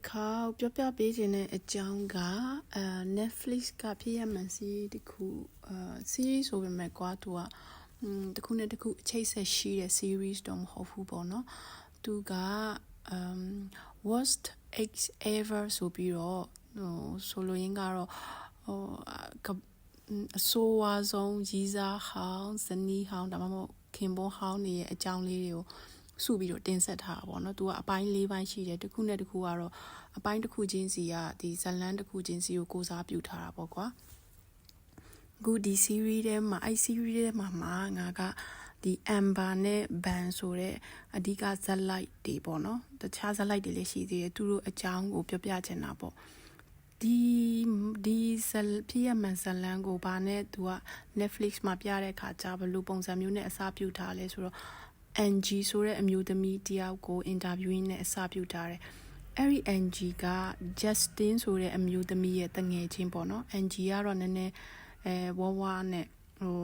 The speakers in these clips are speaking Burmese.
တငယ်ချင်းရေဒီတစ်ခါပြောပြပေးခြင်းတဲ့အကြောင်းကအဲ Netflix ကဖြစ်ရမှန်စီတခုအဲ series ဆိုပေမဲ့ကွာသူကอืมတခုနဲ့တခုအချိတ်ဆက်ရှိတဲ့ series တော့မဟုတ်ဘူးပေါ့နော်သူက um worst ex ever ဆိုပြီးတော့ဟိုဆိုလိုရင်းကတော့ဟိုအဆိုးဝါးဆုံးရီးစားဟောင်းဇနီးဟောင်းဒါမှမဟုတ်ခင်ပွန်းဟောင်းနေရဲ့အကြောင်းလေးတွေကို စုပြီးတော့တင်ဆက်ထားတာပေါ့နော်သူကအပိုင်း၄ပိုင်းရှိတယ်တစ်ခုနဲ့တစ်ခုကတော့အပိုင်းတစ်ခုချင်းစီကဒီဇလန်းတစ်ခုချင်းစီကိုကိုစားပြုထားတာပေါ့ကွာအခုဒီ series ထဲမှာအဲ့ series ထဲမှာမှာငါကဒီ amber နဲ့ ban ဆိုတဲ့အဓိကဇက်လိုက်တွေပေါ့နော်တခြားဇက်လိုက်တွေလည်းရှိသေးတယ်သူတို့အကြောင်းကိုပြောပြချင်တာပေါ့ဒီဒီဇက်ဖြစ်ရမှန်ဇလန်ကိုဗာနဲ့သူက Netflix မှာပြတဲ့ခါကျဘယ်လိုပုံစံမျိုးနဲ့အစားပြုထားလဲဆိုတော့ NG ဆိုတဲ့အမျိုးသမီးတယောက်ကို interviewing နဲ့အစပြုထားတယ်။အဲ့ဒီ NG က Justin ဆိုတဲ့အမျိုးသမီးရဲ့တငယ်ချင်းပေါ့နော်။ NG ကတော့နည်းနည်းအဲဝဝနဲ့ဟို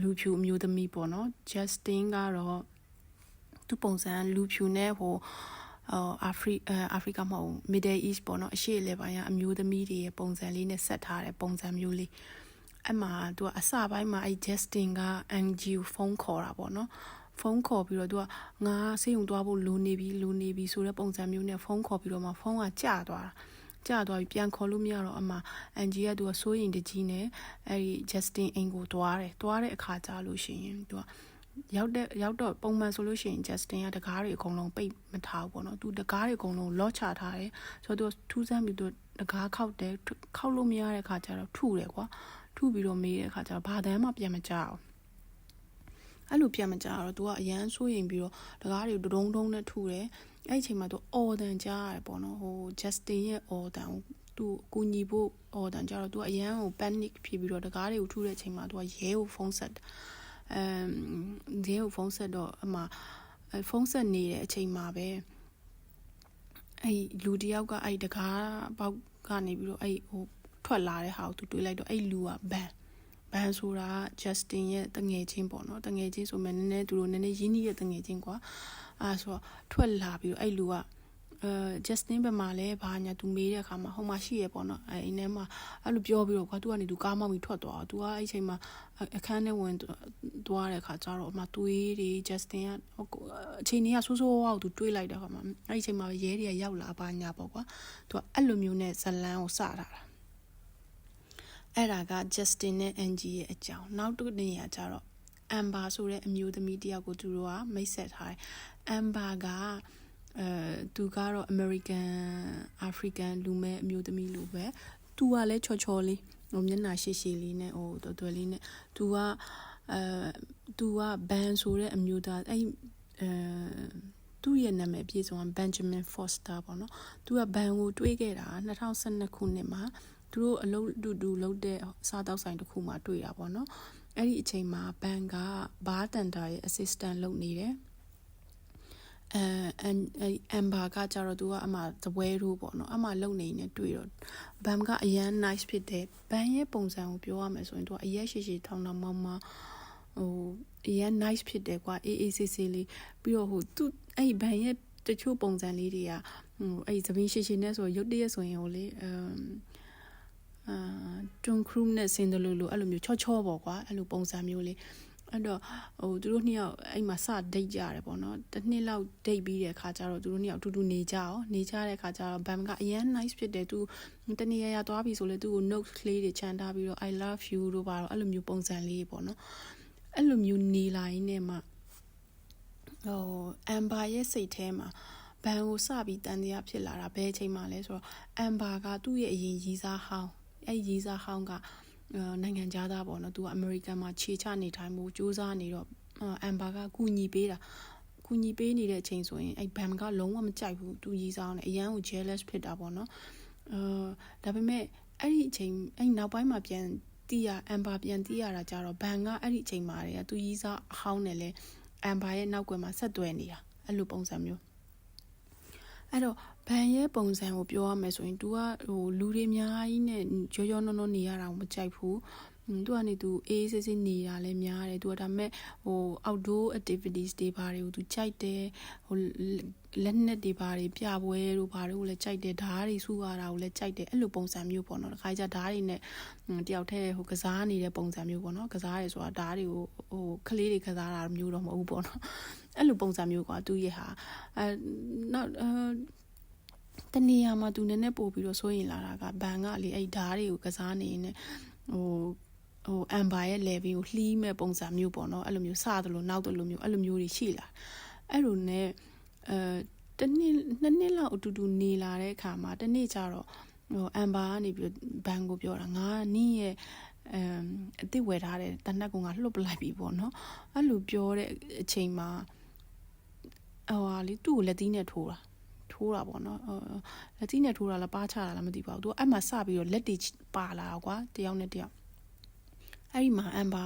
လူဖြူအမျိုးသမီးပေါ့နော်။ Justin ကတော့သူပုံစံလူဖြူနဲ့ဟိုအော်အာဖရိအာဖရိကမဟုတ် Middle East ပေါ့နော်အရှေ့လေပိုင်းကအမျိုးသမီးတွေရဲ့ပုံစံလေးနဲ့ဆက်ထားတဲ့ပုံစံမျိုးလေးအဲ့မှာသူကအစပိုင်းမှာအဲ့ Justin က NG ကိုဖုန်းခေါ်တာပေါ့နော် ဖုန်းခေါ်ပြီးတော့သူကငါဆေးရုံသွားဖို့လိုနေပြီလိုနေပြီဆိုတဲ့ပုံစံမျိုးနဲ့ဖုန်းခေါ်ပြီးတော့မှဖုန်းကကျသွားတာကျသွားပြီးပြန်ခေါ်လို့မရတော့အမှအန်ဂျီကသူကစိုးရင်တကြီးနဲ့အဲ့ဒီ Justin အိမ်ကိုတွားတယ်တွားတဲ့အခါကျလို့ရှိရင်သူကရောက်တဲ့ရောက်တော့ပုံမှန်ဆိုလို့ရှိရင် Justin ကတကားတွေအကုန်လုံးပိတ်မထားဘူးပေါ့နော်သူတကားတွေအကုန်လုံးလော့ချထားတယ်ဆိုတော့သူထူးဆန်းပြီးသူတကားခောက်တယ်ခောက်လို့မရတဲ့အခါကျတော့ထုတယ်ကွာထုပြီးတော့မေးတဲ့အခါကျတော့ဘာတမ်းမှပြန်မကြအောင် အဲ့လိုပြန်မကြတော့ तू ကအရန်ဆိုရင်ပြီးတော့တကားတွေဒုံဒုံနဲ့ထုတယ်အဲ့ဒီအချိန်မှာ तू အော်တန်ကြားရတယ်ပေါ့နော်ဟို Justin ရဲ့အော်တန်ကိုသူ့ကူညီဖို့အော်တန်ကြတော့ तू အရန်ကို panic ဖြစ်ပြီးတော့တကားတွေကိုထုတဲ့အချိန်မှာ तू ကရဲကိုဖုန်းဆက်အမ်ရဲကိုဖုန်းဆက်တော့အမှဖုန်းဆက်နေတဲ့အချိန်မှာပဲအဲ့လူတယောက်ကအဲ့တကားပေါက်ကနေပြီးတော့အဲ့ဟိုထွက်လာတဲ့ဟာကို तू တွေးလိုက်တော့အဲ့လူကဘန် ဘန်ဆိုတာ Justin ရဲ့တငယ်ချင်းပေါ့နော်တငယ်ချင်းဆိုမှနည်းနည်းသူတို့နည်းနည်းရင်းနှီးတဲ့တငယ်ချင်းကွာအဲဆိုတော့ထွက်လာပြီးတော့အဲ့လူကအဲ Justin ဘက်မှာလဲဘာညာသူမေးတဲ့အခါမှာဟိုမှာရှိရပေါ့နော်အဲအင်းထဲမှာအဲ့လိုပြောပြီးတော့ကွာသူကနေသူကားမောက်ပြီးထွက်သွားသူကအဲ့ချိန်မှာအခန်းထဲဝင်သွားတဲ့အခါကျတော့အမသွေးတွေ Justin ကအချိန်ကြီးကဆိုးဆိုးဝါးသူတွေးလိုက်တဲ့အခါမှာအဲ့ချိန်မှာရဲတွေကရောက်လာပါညာပေါ့ကွာသူကအဲ့လိုမျိုးနဲ့ဇလန်းကိုစတာတာ အဲ့ဒါက Justin နဲ့ Angie ရဲ့အကြောင်းနောက်တစ်နေရာကျတော့ Amber ဆိုတဲ့အမျိုးသမီးတယောက်ကိုသူတို့ကမိတ်ဆက်ထားတယ် Amber ကအဲသူကတော့ American African လူမဲ့အမျိုးသမီးလိုပဲသူကလည်းချော်ချော်လေးဟိုမျက်နှာရှည်ရှည်လေးနဲ့ဟိုတော်တော်လေးနဲ့သူကအဲသူကဘန်ဆိုတဲ့အမျိုးသားအဲ့အဲသူ့ရဲ့နာမည်အပြည့်စုံက Benjamin Foster ပေါ့နော်သူကဘန်ကိုတွေးခဲ့တာ2012ခုနှစ်မှာ သူတို့အလုပ်တူတူလုပ်တဲ့စားတောက်ဆိုင်တစ်ခုမှာတွေ့တာပေါ့နော်အဲ့ဒီအချိန်မှာဘန်ကဘားတန်တာရဲ့ assistant လုပ်နေတယ်အဲအမ်ဘာကကြတော့သူကအမှသပွဲတို့ပေါ့နော်အမှလုံနေနေတွေ့တော့ဘမ်ကအရန် nice ဖြစ်တယ်ဘန်ရဲ့ပုံစံကိုပြောရမယ်ဆိုရင်သူကအရက်ရှိရှိထောင်းထောင်းမမဟိုအရန် nice ဖြစ်တယ်ကွာအေးအေးဆေးဆေးလေးပြီးတော့ဟိုသူအဲ့ဘန်ရဲ့တချို့ပုံစံလေးတွေကဟိုအဲ့သမီးရှိရှိနဲ့ဆိုရုပ်တရက်ဆိုရင်ဟိုလေအမ် အာတွန်ခရုနဲ့ဆင်းတယ်လို့လို့အဲ့လိုမျိုးချောချောပေါ့ကွာအဲ့လိုပုံစံမျိုးလေးအဲ့တော့ဟိုသူတို့နှစ်ယောက်အဲ့မှာစဒိတ်ကြရတယ်ပေါ့နော်တစ်နှစ်လောက်ဒိတ်ပြီးတဲ့အခါကျတော့သူတို့နှစ်ယောက်အတူတူနေကြအောင်နေကြတဲ့အခါကျတော့ဘမ်ကအရန် nice ဖြစ်တယ်သူတနေ့ရရသွားပြီဆိုလဲသူ့ကို note ကလေးတွေချန်ထားပြီးတော့ I love you တို့ပါတော့အဲ့လိုမျိုးပုံစံလေးပေါ့နော်အဲ့လိုမျိုးနေလာရင်းနဲ့မှဟိုအမ်ဘာရဲ့စိတ်ထဲမှာဘန်ကိုစပြီးတန်တရားဖြစ်လာတာဘယ်အချိန်မှလဲဆိုတော့အမ်ဘာကသူ့ရဲ့အရင်ရီးစားဟောင်း အဲ့ရီးစားဟောင်းကနိုင်ငံသားသားပေါ့နော်သူကအမေရိကန်မှာခြေချနေထိုင်မှုစူးစမ်းနေတော့အမ်ဘာကကူညီပေးတာကူညီပေးနေတဲ့အချိန်ဆိုရင်အဲ့ဘမ်ကလုံးဝမကြိုက်ဘူးသူရီးစားအောင်အရန်ကို jealous ဖြစ်တာပေါ့နော်အာဒါပေမဲ့အဲ့ဒီအချိန်အဲ့နောက်ပိုင်းမှာပြန်တီးရအမ်ဘာပြန်တီးရတာကြတော့ဘန်ကအဲ့ဒီအချိန်မှာတည်းကသူရီးစားအဟောင်းနဲ့လဲအမ်ဘာရဲ့နောက်ကွယ်မှာဆက်သွယ်နေတာအဲ့လိုပုံစံမျိုးအဲ့တော့ ဘန်ရဲ့ပုံစံကိုပြောရမယ်ဆိုရင် तू ကဟိုလူတွေအများကြီးနဲ့ရောရောနှောနှောနေရတာကိုမကြိုက်ဘူး อืมသူကနေသူအေးဆေးဆေးနေတာလည်းများတယ်သူကဒါပေမဲ့ဟို outdoor activities တွေဘာတွေကိုသူကြိုက်တယ်ဟိုလက်နက်တွေဘာတွေပြပွဲတို့ဘာတွေကိုလည်းကြိုက်တယ်ဓားတွေစုရတာကိုလည်းကြိုက်တယ်အဲ့လိုပုံစံမျိုးပေါ့နော်တခါကျဓားတွေနဲ့တယောက်တည်းဟိုကစားနေတဲ့ပုံစံမျိုးပေါ့နော်ကစားရဲဆိုတာဓားတွေကိုဟိုကလေးတွေကစားတာမျိုးတော့မဟုတ်ဘူးပေါ့နော်အဲ့လိုပုံစံမျိုးကွာသူရဲ့ဟာအဲနောက်အဲ တနေရာမှာသူနည်းနည်းပို့ပြီးတော့စိုးရင်လာတာကဘန်ကလေအဲ့ဓားတွေကိုကစားနေနေဟိုဟိုအမ်ဘာရဲ့ level ကိုလှီးမဲ့ပုံစံမျိုးပေါ့နော်အဲ့လိုမျိုးစသလိုနောက်သလိုမျိုးအဲ့လိုမျိုးတွေရှိလာအဲ့လိုနဲ့အဲတနေ့နှစ်နှစ်လောက်အတူတူနေလာတဲ့အခါမှာတနေ့ကျတော့ဟိုအမ်ဘာကနေပြီးဘန်ကိုပြောတာငါနင်းရဲ့အမ်အစ်စ်ဝယ်ထားတဲ့တနက်ကငါလှုပ်ပလိုက်ပြီပေါ့နော်အဲ့လိုပြောတဲ့အချိန်မှာဟိုဟာလေသူ့ကိုလက်သီးနဲ့ထိုးတာ ထိုးတာပေါ့နော်လက်သီးနဲ့ထိုးတာလားပါချတာလားမသိပါဘူးသူအဲ့မှာစပြီးတော့လက်တီပါလာကွာတယောက်နဲ့တယောက်အဲ့ဒီမှာအမ်ဘာ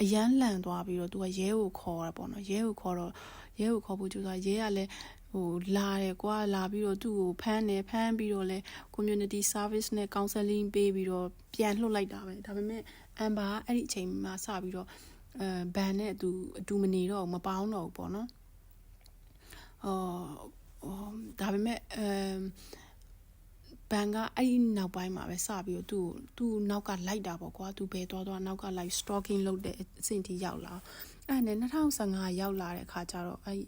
အရန်လန့်သွားပြီးတော့သူကရဲကိုခေါ်တာပေါ့နော်ရဲကိုခေါ်တော့ရဲကိုခေါ်ဖို့ကြိုးစားရဲကလည်းဟိုလာတယ်ကွာလာပြီးတော့သူ့ကိုဖမ်းတယ်ဖမ်းပြီးတော့လဲ community service နဲ့ counseling ပေးပြီးတော့ပြန်လှုပ်လိုက်တာပဲဒါပေမဲ့အမ်ဘာအဲ့ဒီအချိန်မှာစပြီးတော့အဲဘန်နဲ့သူအတူမနေတော့မပေါင်းတော့ဘူးပေါ့နော်အော် ဒါပေမဲ့အမ်ဘန်ကအဲ့ဒီနောက်ပိုင်းမှာပဲစပြီးတော့သူ့သူ့နောက်ကလိုက်တာပေါ့ကွာသူဘယ်သွားသွားနောက်ကလိုက် stalking လုပ်တဲ့အဆင့်ထိရောက်လာအဲ့နဲ့2015ရောက်လာတဲ့အခါကျတော့အဲ့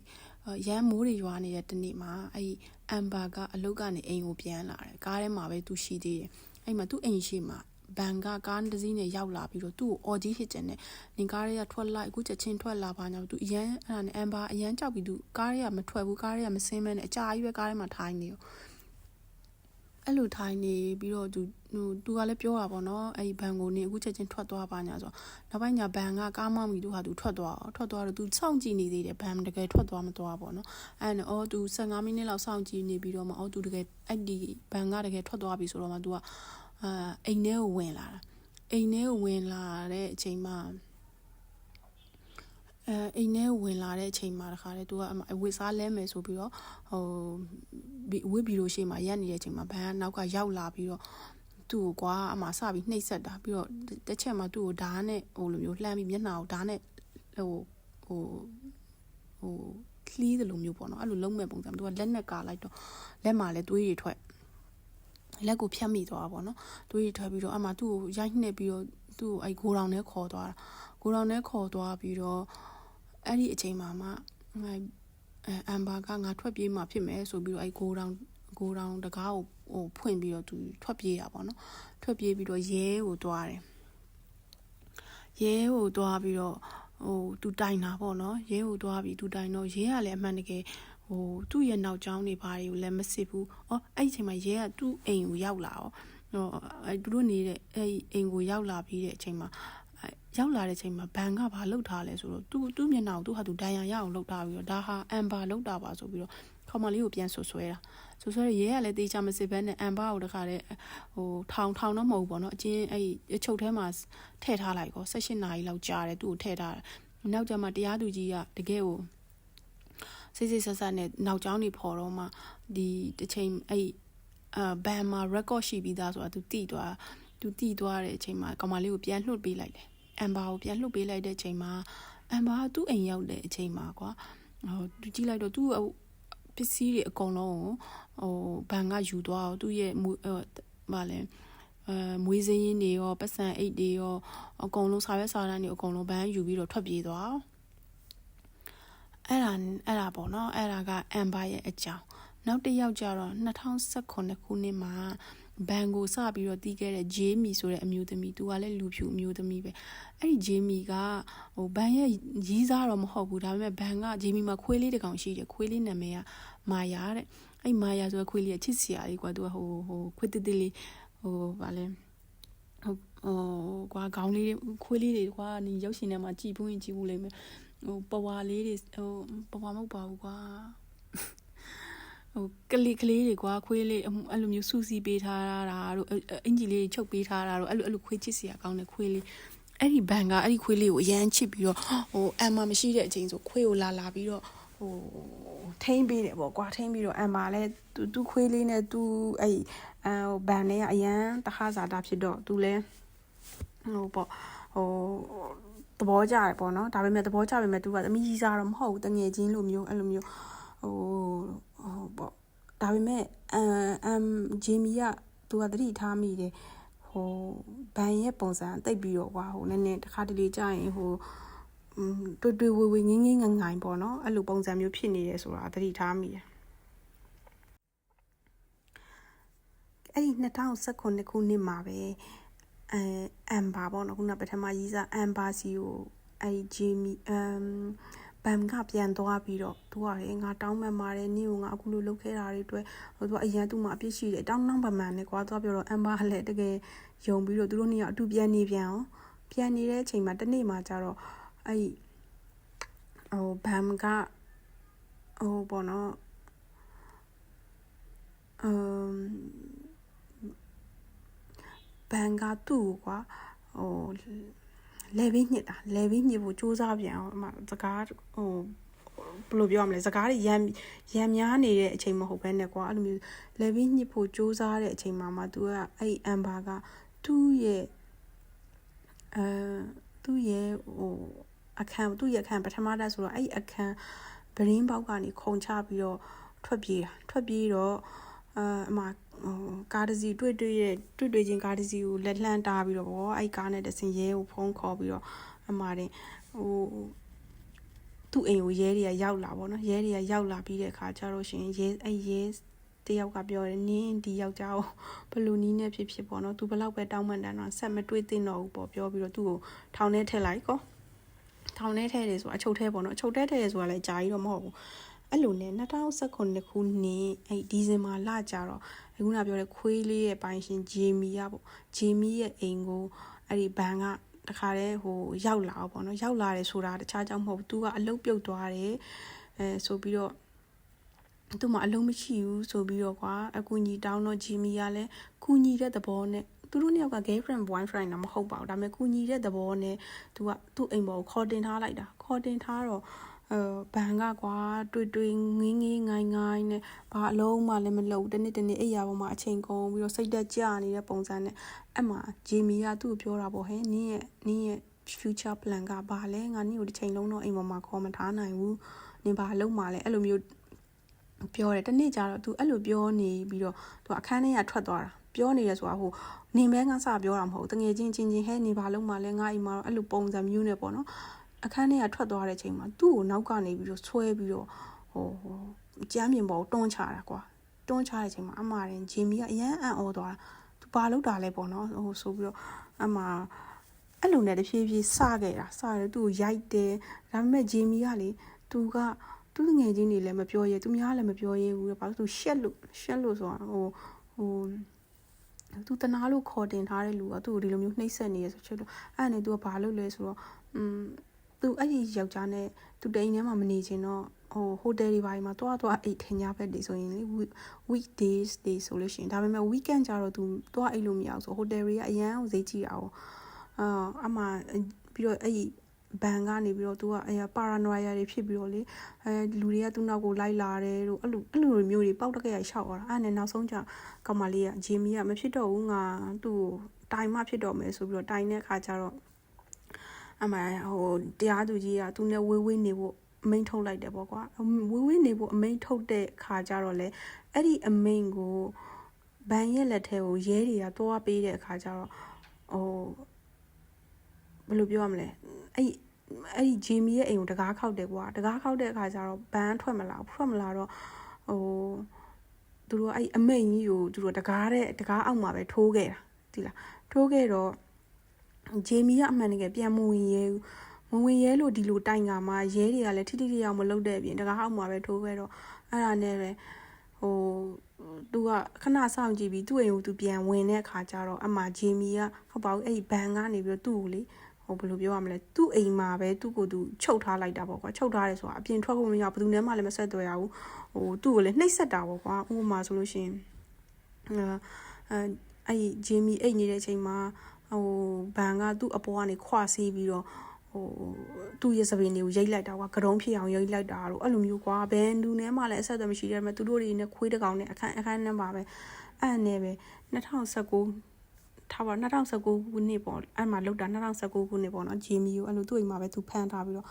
ရမ်းမိုးတွေရွာနေတဲ့တနေ့မှာအဲ့အမ်ဘာကအလုတ်ကနေအိမ်ကိုပြန်လာတယ်ကားထဲမှာပဲသူရှိသေးတယ်အဲ့မှာသူ့အိမ်ရှိမှာ ဘန်ကကားတစ်စီးနဲ့ရောက်လာပြီးတော့သူ့ကိုအော်ကြီးဟစ်ကျန်နဲ့နင်ကားရဲကထွက်လိုက်အခုချက်ချင်းထွက်လာပါညာသူအရန်အဲ့ဒါနဲ့အမ်ဘာအရန်ကြောက်ပြီးသူကားရဲကမထွက်ဘူးကားရဲကမဆင်းမဲနဲ့အကြာကြီးပဲကားထဲမှာထိုင်နေရောအဲ့လိုထိုင်နေပြီးတော့သူဟိုသူကလည်းပြောတာပေါ့နော်အဲ့ဒီဘန်ကိုနေအခုချက်ချင်းထွက်သွားပါညာဆိုနောက်ပိုင်းညာဘန်ကကားမောင်းပြီးသူဟာသူထွက်သွားထွက်သွားတော့သူစောင့်ကြည့်နေသေးတယ်ဘန်တကယ်ထွက်သွားမသွားပေါ့နော်အဲ့နဲ့အော်သူ15မိနစ်လောက်စောင့်ကြည့်နေပြီးတော့မှအော်သူတကယ်အဲ့ဒီဘန်ကတကယ်ထွက်သွားပြီဆိုတော့မှသူက အာအိမ်ထဲကိုဝင်လာတာအိမ်ထဲကိုဝင်လာတဲ့အချိန်မှာအဲအိမ်ထဲဝင်လာတဲ့အချိန်မှာတခါလေသူကအဝစ်စားလဲမယ်ဆိုပြီးတော့ဟိုဝစ်ပြီးလို့ရှိမှရက်နေတဲ့အချိန်မှာဘန်ကနောက်ကရောက်လာပြီးတော့သူ့ကိုကွာအမှစပြီးနှိပ်ဆက်တာပြီးတော့တစ်ချက်မှာသူ့ကိုဓာတ်နဲ့ဟိုလိုမျိုးလှမ်းပြီးမျက်နှာကိုဓာတ်နဲ့ဟိုဟိုဟိုခလီးတယ်လို့မျိုးပေါ့နော်အဲ့လိုလုံးမဲ့ပုံစံသူကလက်နဲ့ကာလိုက်တော့လက်မှာလည်းသွေးတွေထွက် လက်ကိုဖြတ်မိသွားတာပေါ့နော်သွေးတွေထွက်ပြီးတော့အမှသူ့ကိုရိုက်နှက်ပြီးတော့သူ့ကိုအဲ့ဂိုဒေါင်ထဲခေါ်သွားတာဂိုဒေါင်ထဲခေါ်သွားပြီးတော့အဲ့ဒီအချိန်မှာမှအဲအမ်ဘာကငါထွက်ပြေးမှဖြစ်မယ်ဆိုပြီးတော့အဲ့ဂိုဒေါင်ဂိုဒေါင်တကားကိုဟိုဖွင့်ပြီးတော့သူထွက်ပြေးတာပေါ့နော်ထွက်ပြေးပြီးတော့ရဲကိုသွားတယ်ရဲကိုသွားပြီးတော့ဟိုသူတိုင်တာပေါ့နော်ရဲကိုသွားပြီးသူတိုင်တော့ရဲကလည်းအမှန်တကယ် ဟိုသူ့ရဲ့နောက်ကျောင်းတွေဘာတွေကိုလည်းမစစ်ဘူး။အော်အဲ့ဒီအချိန်မှာရဲကသူ့အိမ်ကိုရောက်လာတော့ဟိုအဲသူတို့နေတဲ့အဲ့ဒီအိမ်ကိုရောက်လာပြီးတဲ့အချိန်မှာရောက်လာတဲ့အချိန်မှာဘန်ကဘာလုပ်ထားလဲဆိုတော့သူ့သူ့မျက်နှာကိုသူ့ဟာသူဒဏ်ရာရအောင်လုပ်ထားပြီးတော့ဒါဟာအမ်ဘာလုပ်တာပါဆိုပြီးတော့ခေါမလေးကိုပြန်ဆွဆွဲတာဆွဆွဲရဲကလည်းတေးချမစစ်ဘဲနဲ့အမ်ဘာကိုတခါတည်းဟိုထောင်ထောင်တော့မဟုတ်ဘူးပေါ့နော်အချင်းအဲ့အချုပ်ထဲမှာထည့်ထားလိုက်ကော16နာရီလောက်ကြာတယ်သူ့ကိုထည့်ထားတယ်နောက်ကျမှတရားသူကြီးကတကယ်ကို စိတ်စိတ်ဆက်ဆက်နဲ့နောက်ကျောင်းနေဖော်တော့မှဒီတစ်ချိန်အဲ့အာဘန်မှာ record ရှိပြီးသားဆိုတာသူတိသွားသူတိသွားတဲ့အချိန်မှာကောင်မလေးကိုပြန်လှုပ်ပေးလိုက်တယ်အမ်ဘာကိုပြန်လှုပ်ပေးလိုက်တဲ့အချိန်မှာအမ်ဘာကသူ့အိမ်ရောက်တဲ့အချိန်မှာကွာဟိုသူကြည့်လိုက်တော့သူ့ပစ္စည်းတွေအကုန်လုံးကိုဟိုဘန်ကယူသွားတော့သူ့ရဲ့ဟိုလဲအဲမွေးစင်းရင်းတွေရောပတ်စံအိတ်တွေရောအကုန်လုံးစာရွက်စာတမ်းတွေအကုန်လုံးဘန်ယူပြီးတော့ထွက်ပြေးသွား အဲ့ဒါအဲ့ဒါပေါ့နော်အဲ့ဒါကအမ်ဘာရဲ့အကြောင်းနောက်တစ်ယောက်ကျတော့2019ခုနှစ်မှာဘန်ကိုစပြီးတော့တီးခဲ့တဲ့ဂျေးမီဆိုတဲ့အမျိုးသမီးသူကလည်းလူဖြူအမျိုးသမီးပဲအဲ့ဒီဂျေးမီကဟိုဘန်ရဲ့ရီးစားတော့မဟုတ်ဘူးဒါပေမဲ့ဘန်ကဂျေးမီမှာခွေးလေးတစ်ကောင်ရှိတယ်ခွေးလေးနာမည်ကမာယာတဲ့အဲ့မာယာဆိုတဲ့ခွေးလေးကချစ်စရာလေးကွာသူကဟိုဟိုခွေးတစ်တစ်လေးဟိုဗာလဲဟိုဟိုကွာခေါင်းလေးခွေးလေးတွေကွာနေရုပ်ရှင်ထဲမှာကြည်ဘူးရင်ကြည်ဘူးလိမ့်မယ် ဟိုပဝါလေးတွေဟိုပဝါမဟုတ်ပါဘူးကွာဟိုကလေးကလေးတွေကွာခွေးလေးအဲ့လိုမျိုးစူစီပေးထားတာတို့အင်ဂျီလေးချုပ်ပေးထားတာတို့အဲ့လိုအဲ့လိုခွေးချစ်စရာကောင်းတဲ့ခွေးလေးအဲ့ဒီဘန်ကအဲ့ဒီခွေးလေးကိုအရန်ချစ်ပြီးတော့ဟိုအမ်မာမရှိတဲ့အချိန်ဆိုခွေးကိုလာလာပြီးတော့ဟိုထိန်းပေးတယ်ပေါ့ကွာထိန်းပြီးတော့အမ်မာလည်းသူသူခွေးလေးနဲ့သူအဲ့အမ်ဘန်နဲ့ကအရန်တခါစားတာဖြစ်တော့သူလည်းဟိုပေါ့ဟို သဘောကျတယ်ပေါ့နော်ဒါပေမဲ့သဘောကျပေမဲ့ तू ကသမီးကြီးစားတော့မဟုတ်ဘူးတငယ်ချင်းလိုမျိုးအဲ့လိုမျိုးဟိုဟိုပေါ့ဒါပေမဲ့အမ်အမ်ဂျီမီက तू ကသတိထားမိတယ်ဟိုဘန်ရဲ့ပုံစံတိတ်ပြီးတော့ကွာဟိုနည်းနည်းတစ်ခါတလေကြာရင်ဟိုတွေ့တွေ့ဝေဝေငင်းငင်းငငိုင်ပေါ့နော်အဲ့လိုပုံစံမျိုးဖြစ်နေတယ်ဆိုတာသတိထားမိတယ်အဲ့ဒီ2019ခုနှစ်မှာပဲ အဲအမ်ဘာပေါ့နော်ခုနပထမရေးစားအမ်ဘာစီကိုအဲဂျီမီအမ်ဘမ်ကပြန်သွားပြီးတော့သူကလေငါတောင်းမှန်ပါတယ်နင့်ကိုငါအခုလိုလုပ်ခဲ့တာတွေအတွက်ဟိုသူကအရန်သူ့မှာအပြစ်ရှိတယ်တောင်းနှောင်းပမှန်နဲ့ကွာသူကပြောတော့အမ်ဘာလည်းတကယ်ယုံပြီးတော့သူတို့နှစ်ယောက်အတူပြန်နေပြန်အောင်ပြန်နေတဲ့အချိန်မှာတနေ့မှကျတော့အဲ့ဟိုဘမ်ကဟိုပေါ့နော်အမ် ဘန်ကသူ့ကွာဟိုလေဘင်းညစ်တာလေဘင်းညစ်ဖို့စူးစမ်းပြန်အောင်အမစကားဟိုဘယ်လိုပြောရမလဲစကားတွေရမ်းရမ်းများနေတဲ့အချိန်မဟုတ်ဘဲနဲ့ကွာအဲ့လိုမျိုးလေဘင်းညစ်ဖို့စူးစမ်းတဲ့အချိန်မှာမှ तू ကအဲ့အမ်ဘာကသူ့ရဲ့အဲသူ့ရဲ့ဟိုအခန်းသူ့ရဲ့အခန်းပထမတက်ဆိုတော့အဲ့အခန်းဗရင်းပေါက်ကနေခုံချပြီးတော့ထွက်ပြေးတာထွက်ပြေးတော့အာအမ ဟိုကားတစ်စီးတွေ့တွေ့ရဲ့တွေ့တွေ့ချင်းကားတစ်စီးကိုလက်လှမ်းတားပြီးတော့ဗောအဲ့ကားနဲ့တစင်ရဲကိုဖုန်းခေါ်ပြီးတော့အမတင်ဟိုသူ့အိမ်ကိုရဲတွေကရောက်လာဗောနော်ရဲတွေကရောက်လာပြီးတဲ့အခါကျတော့ရှင်ရဲအဲ့ရဲတယောက်ကပြောတယ်နင်းဒီယောက်ျားကိုဘလူနီးနဲ့ဖြစ်ဖြစ်ပေါ့နော်သူဘလောက်ပဲတောင်းပန်တန်းတော့ဆက်မတွေ့သင့်တော့ဘူးပေါ့ပြောပြီးတော့သူ့ကိုထောင်ထဲထည့်လိုက်ကောထောင်ထဲထည့်တယ်ဆိုအချုပ်ထဲပေါ့နော်အချုပ်ထဲထည့်ရဆိုတာလည်းကြာကြီးတော့မဟုတ်ဘူးအဲ့လိုနဲ့2019ခုနှစ်အဲ့ဒီဇင်ဘာလကြတော့အ ခုနပြောတဲ့ခွေးလေးရဲ့ပိုင်ရှင်ဂျီမီရပေါ့ဂျီမီရဲ့အိမ်ကိုအဲ့ဒီဘန်ကတခါတည်းဟိုရောက်လာပေါ့နော်ရောက်လာတယ်ဆိုတာတခြားကြောင့်မဟုတ်ဘူးသူကအလုတ်ပြုတ်သွားတယ်အဲဆိုပြီးတော့သူ့မှာအလုံးမရှိဘူးဆိုပြီးတော့ကွာအကူညီတောင်းတော့ဂျီမီကလည်းကူညီတဲ့သဘောနဲ့သူတို့နှစ်ယောက်က girlfriend boyfriend တော့မဟုတ်ပါဘူးဒါပေမဲ့ကူညီတဲ့သဘောနဲ့သူကသူ့အိမ်ပေါ်ကိုခေါ်တင်ထားလိုက်တာခေါ်တင်ထားတော့အဲ ဘန်ကကွာတွေ့တွေ့ငင်းငင်းငိုင်းငိုင်းနဲ့ဘာအလုံးမှလည်းမလုပ်တနေ့တနေ့အိယာပေါ်မှာအချိန်ကုန်ပြီးတော့စိတ်တက်ကြနေတဲ့ပုံစံနဲ့အဲ့မှာဂျီမီကသူ့ကိုပြောတာပေါ့ဟဲ့နင်းရဲ့နင်းရဲ့ future plan ကဘာလဲငါနင့်ကိုတစ်ချိန်လုံးတော့အိမ်ပေါ်မှာခေါ်မထားနိုင်ဘူးနင်ဘာလုပ်မှလဲအဲ့လိုမျိုးပြောတယ်တနေ့ကျတော့ तू အဲ့လိုပြောနေပြီးတော့ तू အခန်းထဲကထွက်သွားတာပြောနေရဆိုတာဟိုနေမဲငါစပြောတာမဟုတ်တငယ်ချင်းချင်းချင်းဟဲနေဘာလုံးမှလဲငါအိမ်မှာတော့အဲ့လိုပုံစံမျိုးနဲ့ပေါ့နော် အခန်းထဲကထွက်သွားတဲ့အချိန်မှာသူ့ကိုနောက်ကနေပြီးတော့ဆွဲပြီးတော့ဟိုကျမ်းပြင်ပေါ်တွန်းချတာကွာတွန်းချတဲ့အချိန်မှာအမာရင်ဂျီမီကအရန်အံ့ဩသွားတာသူဘာလုပ်တာလဲပေါ့နော်ဟိုဆိုပြီးတော့အမာအဲ့လိုနဲ့တဖြည်းဖြည်းစခဲ့တာစတယ်သူ့ကိုရိုက်တယ်ဒါပေမဲ့ဂျီမီကလေသူကသူငယ်ချင်းတွေလည်းမပြောရဲသူများလည်းမပြောရဲဘူးဘာလို့သူရှက်လို့ရှက်လို့ဆိုတာဟိုဟိုသူတနာလို့ခေါ်တင်ထားတဲ့လူကသူ့ကိုဒီလိုမျိုးနှိပ်စက်နေရဆိုချစ်လို့အဲ့နဲ့သူကဘာလုပ်လဲဆိုတော့อืม သူအဲ့ဒီယောက်ျားနဲ့သူတိန်ထဲမှာမနေချင်တော့ဟိုဟိုတယ်တွေဘာတွေမှာတွားတွားအိတ်ထင်ကြပဲတွေဆိုရင်လေ weekdays တွေဆိုလို့ရှိရင်ဒါပေမဲ့ weekend ကြတော့သူတွားအိတ်လို့မရအောင်ဆိုဟိုတယ်တွေကအရန်ဈေးကြီးတာ哦အာအမှပြီးတော့အဲ့ဒီဘန်ကနေပြီးတော့သူကအရာပါရာနွာယာတွေဖြစ်ပြီးတော့လေအဲလူတွေကသူ့နောက်ကိုလိုက်လာတယ်လို့အဲ့လိုအဲ့လိုမျိုးတွေပေါက်တကယ်ရရှောက်သွားတာအဲ့နဲ့နောက်ဆုံးကျကောင်မလေးကဂျီမီကမဖြစ်တော့ဘူးငါသူ့ကိုတိုင်မှဖြစ်တော့မယ်ဆိုပြီးတော့တိုင်တဲ့အခါကျတော့ အမှဟိုတရားသူကြီးကသူနဲ့ဝေးဝေးနေဖို့အမိန်ထုတ်လိုက်တယ်ပေါ့ကွာဝေးဝေးနေဖို့အမိန်ထုတ်တဲ့ခါကျတော့လေအဲ့ဒီအမိန်ကိုဘန်ရဲ့လက်ထဲကိုရဲတွေကသွားပေးတဲ့အခါကျတော့ဟိုဘယ်လိုပြောရမလဲအဲ့အဲ့ဒီဂျီမီရဲ့အိမ်ကိုတကားခောက်တယ်ကွာတကားခောက်တဲ့အခါကျတော့ဘန်ထွက်မလာထွက်မလာတော့ဟိုသူတို့အဲ့အမိန်ကြီးကိုသူတို့တကားတဲ့တကားအောက်မှာပဲထိုးခဲ့တာဒီလားထိုးခဲ့တော့ ဂျေမီကအမှန်တကယ်ပြန်မဝင်ရဲဘူးမဝင်ရဲလို့ဒီလိုတိုင်ကမှရဲတွေကလည်းထိထိထိရောက်မလုပ်တဲ့အပြင်တကားအောက်မှာပဲထိုးခဲ့တော့အဲ့ဒါနဲ့ပဲဟိုသူကခဏစောင့်ကြည့်ပြီးသူ့အိမ်ကိုသူပြန်ဝင်တဲ့အခါကျတော့အမဂျေမီကဟုတ်ပါဘူးအဲ့ဒီဘန်ကနေပြီးတော့သူ့ကိုလေဟိုဘယ်လိုပြောရမလဲသူ့အိမ်မှာပဲသူ့ကိုသူချုပ်ထားလိုက်တာပေါ့ကွာချုပ်ထားတယ်ဆိုတာအပြင်ထွက်ဖို့မရဘူးဘယ်သူနဲ့မှလည်းမဆက်သွယ်ရဘူးဟိုသူ့ကိုလည်းနှိပ်စက်တာပေါ့ကွာဥပမာဆိုလို့ရှိရင်အဲအဲ့ဒီဂျေမီအိတ်နေတဲ့အချိန်မှာ ဟိုဘန်ကသူ့အပေါ်ကနေခွာစီးပြီးတော့ဟိုသူ့ရဲ့စပင်းတွေကိုရိတ်လိုက်တာကွာကရုံးဖြစ်အောင်ရိတ်လိုက်တာလို့အဲ့လိုမျိုးကွာဘယ်လူနဲ့မှလည်းအဆက်အသွယ်မရှိတဲ့မဲ့သူတို့တွေနဲ့ခွေးတကောင်နဲ့အခန်းအခန်းနဲ့ပါပဲအဲ့နဲ့ပဲ2019ထားပါ2019ခုနှစ်ပေါ့အဲ့မှာလောက်တာ2019ခုနှစ်ပေါ့နော်ဂျီမီကိုအဲ့လိုသူ့အိမ်မှာပဲသူဖမ်းထားပြီးတော့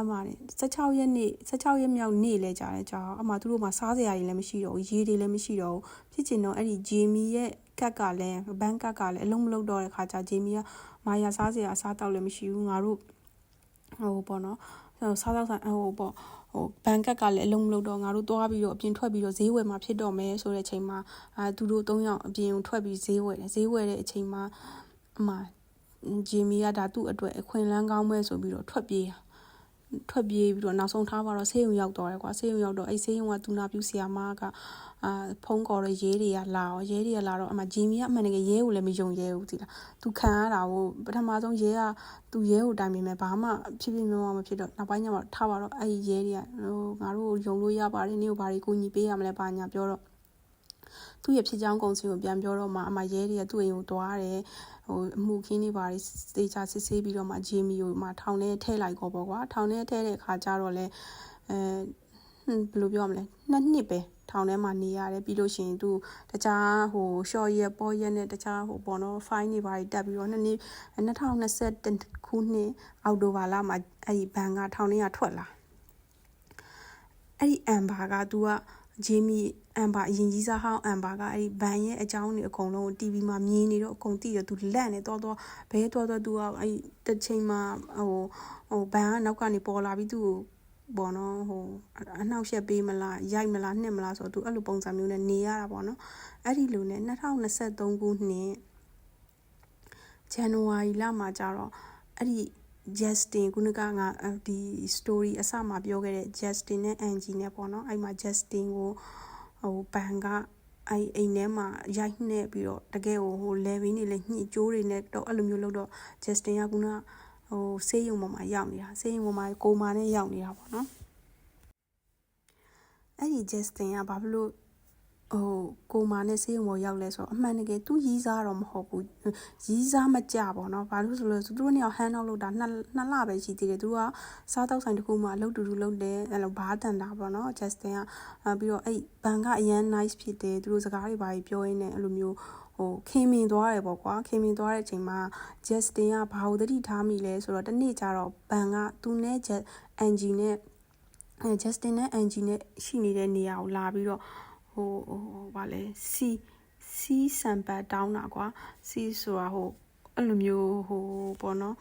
အမှနေ16ရက်နေ့16ရက်မြောက်နေ့လဲကြာတယ်ကြာအမှသူတို့မှာစားစရာတွေလည်းမရှိတော့ဘူးရေတွေလည်းမရှိတော့ဘူးဖြစ်ချင်တော့အဲ့ဒီဂျီမီရဲ့ ကက်ကလည်းဘန်ကက်ကလည်းအလုံးမလုံးတော့တဲ့ခါကျဂျီမီကမာယာစားစရာအစားတောက်လည်းမရှိဘူးငါတို့ဟိုပေါ့နော်စားတော့ဆိုင်ဟိုပေါ့ဟိုဘန်ကက်ကလည်းအလုံးမလုံးတော့ငါတို့သွားပြီးတော့အပြင်ထွက်ပြီးတော့ဈေးဝယ်မှာဖြစ်တော့မယ်ဆိုတဲ့အချိန်မှာအာသူတို့၃ယောက်အပြင်ကိုထွက်ပြီးဈေးဝယ်တယ်ဈေးဝယ်တဲ့အချိန်မှာအမှဂျီမီကဒါသူ့အတွက်အခွင့်အလန်းကောင်းပဲဆိုပြီးတော့ထွက်ပြေးတာ ထွက်ပြေးပြီးတော့နောက်ဆုံးထားပါတော့ဆေးရုံရောက်တော့တယ်ကွာဆေးရုံရောက်တော့အဲ့ဆေးရုံကသူနာပြုဆရာမကအာဖုန်းခေါ်တော့ရေးတွေကလာတော့ရေးတွေကလာတော့အမှဂျီမီကအမှန်တကယ်ရဲကိုလည်းမယုံရဲဘူးဒီလားသူခံရတာကိုပထမဆုံးရဲကသူရဲကိုတိုင်ပေမဲ့ဘာမှဖြစ်ဖြစ်မမမဖြစ်တော့နောက်ပိုင်းကျမှထားပါတော့အဲ့ဒီရဲတွေကဟိုငါတို့ယုံလို့ရပါတယ်နင့်ကိုဘာတွေကိုညီပေးရမလဲဘာညာပြောတော့ သူ့ရဲ့ဖြစ်ကြောင်းကုန်စင်ကိုပြန်ပြောတော့မှအမရဲတွေကသူ့အိမ်ကိုသွားတယ်ဟိုအမှုခင်းတွေပါတွေသေချာစစ်ဆေးပြီးတော့မှဂျီမီကိုမှထောင်ထဲထည့်လိုက်ကောပေါ့ကွာထောင်ထဲထည့်တဲ့အခါကျတော့လဲအဲဘယ်လိုပြောမလဲနှစ်နှစ်ပဲထောင်ထဲမှာနေရတယ်ပြီးလို့ရှိရင်သူတခြားဟိုရှော့ရက်ပေါ်ရက်နဲ့တခြားဟိုပေါ့နော် fine တွေပါတက်ပြီးတော့နှစ်နှစ်2021ခုနှစ်အောက်တိုဘာလမှာအဲ့ဒီဘန်ကထောင်ထဲကထွက်လာအဲ့ဒီအမ်ဘာက तू က ဂျေမီအမ်ဘာအရင်ကြီးစားဟောင်းအမ်ဘာကအဲ့ဒီဘန်ရဲ့အကြောင်းတွေအကုန်လုံး TV မှာမြင်နေတော့အကုန်သိတယ်သူလက်နေတော့တော့ဘဲတော့တော့ तू ကအဲ့တစ်ချိန်မှာဟိုဟိုဘန်ကနောက်ကနေပေါ်လာပြီးသူ့ကိုပေါ့နော်ဟိုအနှောက်ယှက်ပေးမလားရိုက်မလားနှစ်မလားဆိုတော့ तू အဲ့လိုပုံစံမျိုးနဲ့နေရတာပေါ့နော်အဲ့ဒီလိုနဲ့2023ခုနှစ်ဇန်နဝါရီလမှာကျတော့အဲ့ဒီ Justin ခုနကငါဒီ story အစမှာပြောခဲ့တဲ့ Justin နဲ့ Angie နဲ့ပေါ့နော်အဲ့မှာ Justin ကိုဟိုဘန်ကအဲ့အိမ်ထဲမှာရိုက်နှက်ပြီးတော့တကယ်ဟိုဟို level နေလေညှိကျိုးတွေနဲ့တော့အဲ့လိုမျိုးလုပ်တော့ Justin ကခုနကဟိုဆေးရုံပေါ်မှာရောက်နေတာဆေးရုံပေါ်မှာကိုမာနဲ့ရောက်နေတာပေါ့နော်အဲ့ဒီ Justin ကဘာဖြစ်လို့ ဟိုကိုမာနဲ့ဆေးရုံပေါ်ရောက်လဲဆိုတော့အမှန်တကယ်သူရီးစားတော့မဟုတ်ဘူးရီးစားမကြပေါ့နော်ဘာလို့ဆိုလို့သူတို့နှစ်ယောက်ဟန်းတော့လို့တာနှစ်နှစ်လပဲရှိသေးတယ်သူကစားတော့ဆိုင်တစ်ခုမှအလုပ်တူတူလုပ်တယ်အဲ့လိုဘားတန်တာပေါ့နော် Justin ကပြီးတော့အဲ့ဘန်ကအရန် nice ဖြစ်တယ်သူတို့စကားတွေဘာကြီးပြောရင်းနဲ့အဲ့လိုမျိုးဟိုခင်မင်သွားတယ်ပေါ့ကွာခင်မင်သွားတဲ့အချိန်မှာ Justin ကဘာလို့တတိထားမိလဲဆိုတော့တနေ့ကျတော့ဘန်ကသူနဲ့ Angie နဲ့အဲ Justin နဲ့ Angie နဲ့ရှိနေတဲ့နေရာကိုလာပြီးတော့ ဟိုဟိုဗာလဲစီစီစံပတ်တောင်းတာကွာစီဆိုတာဟိုအဲ့လိုမျိုးဟိုပေါ့နော်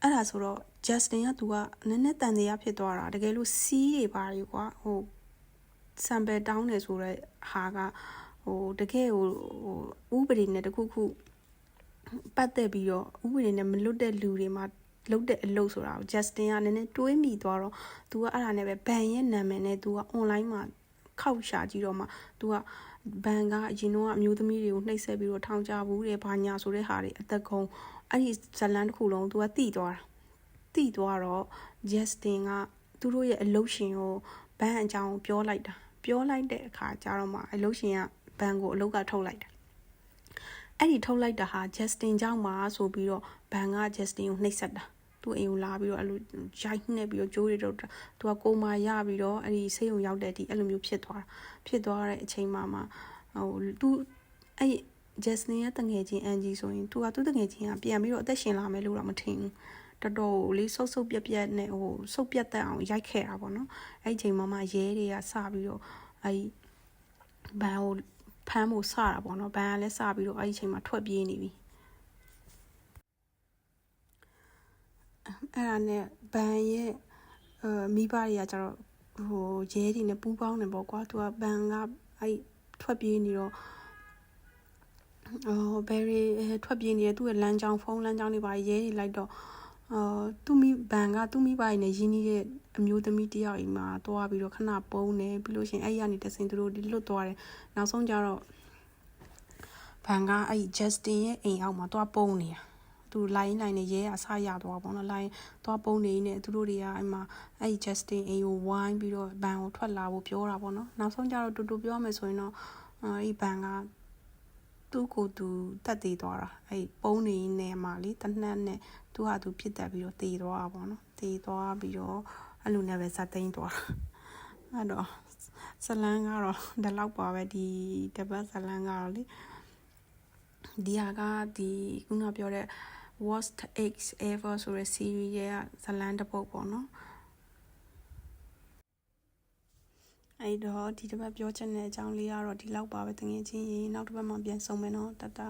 အဲ့ဒါဆိုတော့ Justin ကသူကနည်းနည်းတန်တရားဖြစ်သွားတာတကယ်လို့စီးတွေပါတွေကွာဟိုစံပတ်တောင်းတယ်ဆိုတော့ဟာကဟိုတကယ်ဟိုဟိုဥပဒေနဲ့တခုခုပတ်သက်ပြီးတော့ဥပဒေနဲ့မလွတ်တဲ့လူတွေမှာလုပ်တဲ့အလုပ်ဆိုတာကို Justin ကနည်းနည်းတွေးမိသွားတော့ तू ကအဲ့ဒါနဲ့ပဲဘန်ရဲ့နာမည်နဲ့ तू က online မှာ ခောက်ရှာကြည့်တော့မှ तू ကဘန်ကအရင်တော့အမျိုးသမီးတွေကိုနှိပ်စက်ပြီးတော့ထောင်ချဘူးတဲ့ဘာညာဆိုတဲ့ဟာတွေအသက်ကုန်အဲ့ဒီဇလန်တစ်ခုလုံး तू ကတိသွားတာတိသွားတော့ Justin ကသူတို့ရဲ့အလုပ်ရှင်ကိုဘန်အကြောင်းပြောလိုက်တာပြောလိုက်တဲ့အခါကျတော့မှအလုပ်ရှင်ကဘန်ကိုအလုပ်ကထုတ်လိုက်တာအဲ့ဒီထုတ်လိုက်တာဟာ Justin ကြောင့်ပါဆိုပြီးတော့ဘန်က Justin ကိုနှိပ်စက်တာ သူ့အိမ်ကိုလာပြီးတော့အဲ့လိုရိုက်နှက်ပြီးတော့ကြိုးတွေတော့သူကကိုမာရပြီးတော့အဲ့ဒီဆေးရုံရောက်တဲ့အထိအဲ့လိုမျိုးဖြစ်သွားတာဖြစ်သွားတဲ့အချိန်မှာမှဟိုသူအဲ့ Jasmine ရဲ့တငယ်ချင်းအန်ဂျီဆိုရင်သူကသူ့တငယ်ချင်းကပြန်ပြီးတော့အသက်ရှင်လာမယ်လို့တော့မထင်ဘူးတော်တော်လေးဆုပ်ဆုပ်ပြက်ပြက်နဲ့ဟိုဆုပ်ပြက်တက်အောင်ရိုက်ခဲ့တာပေါ့နော်အဲ့ဒီချိန်မှာမှရဲတွေကစပြီးတော့အဲ့ဘန်ကိုဖမ်းဖို့စတာပေါ့နော်ဘန်ကလည်းစပြီးတော့အဲ့ဒီချိန်မှာထွက်ပြေးနေပြီ အဲ့ဒါနဲ့ဘန်ရဲ့အဲမိဘတွေကကျတော့ဟိုရဲတွေနဲ့ပူးပေါင်းနေပေါ့ကွာသူကဘန်ကအဲ့ထွက်ပြေးနေတော့အော်ဘယ်ရီထွက်ပြေးနေတယ်သူ့ရဲ့လမ်းကြောင်းဖုန်းလမ်းကြောင်းတွေပါရဲတွေလိုက်တော့အော်သူမိဘန်ကသူမိဘနဲ့ရင်းနှီးတဲ့အမျိုးသမီးတယောက်အိမ်မှာတွားပြီးတော့ခဏပုံးနေပြီးလို့ရှင်အဲ့ရနေတစင်သူတို့လွတ်သွားတယ်နောက်ဆုံးကျတော့ဘန်ကအဲ့ Justin ရဲ့အိမ်အောက်မှာတွားပုံးနေတာ သူလိုင်းလိုင်းနဲ့ရဲအဆရသွားပေါ့နော်လိုင်းသွားပုံနေနေသူတို့တွေကအဲ့မှာအဲ့ Justin အိမ်ကိုဝိုင်းပြီးတော့ဘန်ကိုထွက်လာဖို့ပြောတာပေါ့နော်နောက်ဆုံးကျတော့တူတူပြောမယ်ဆိုရင်တော့အဲ့ဘန်ကသူ့ကိုသူတက်တည်သွားတာအဲ့ပုံနေနေမှာလေတနက်နဲ့သူ့ဟာသူပြစ်တက်ပြီးတော့တည်သွားတာပေါ့နော်တည်သွားပြီးတော့အဲ့လိုနဲ့ပဲစသိမ်းသွားတာအဲ့တော့ဇလန်းကတော့ဒီလောက်ပါပဲဒီတပတ်ဇလန်းကတော့လေဒီဟာကဒီခုနပြောတဲ့ worst ex ever ဆိုတဲ့ series ရဲ့ဇတ်လန်တစ်ပုဒ်ပေါ့နော်အဲ့တော့ဒီတစ်ပတ်ပြောချင်တဲ့အကြောင်းလေးကတော့ဒီလောက်ပါပဲတကယ်ချင်းရေနောက်တစ်ပတ်မှပြန်ဆုံမယ်နော်တတ်တာ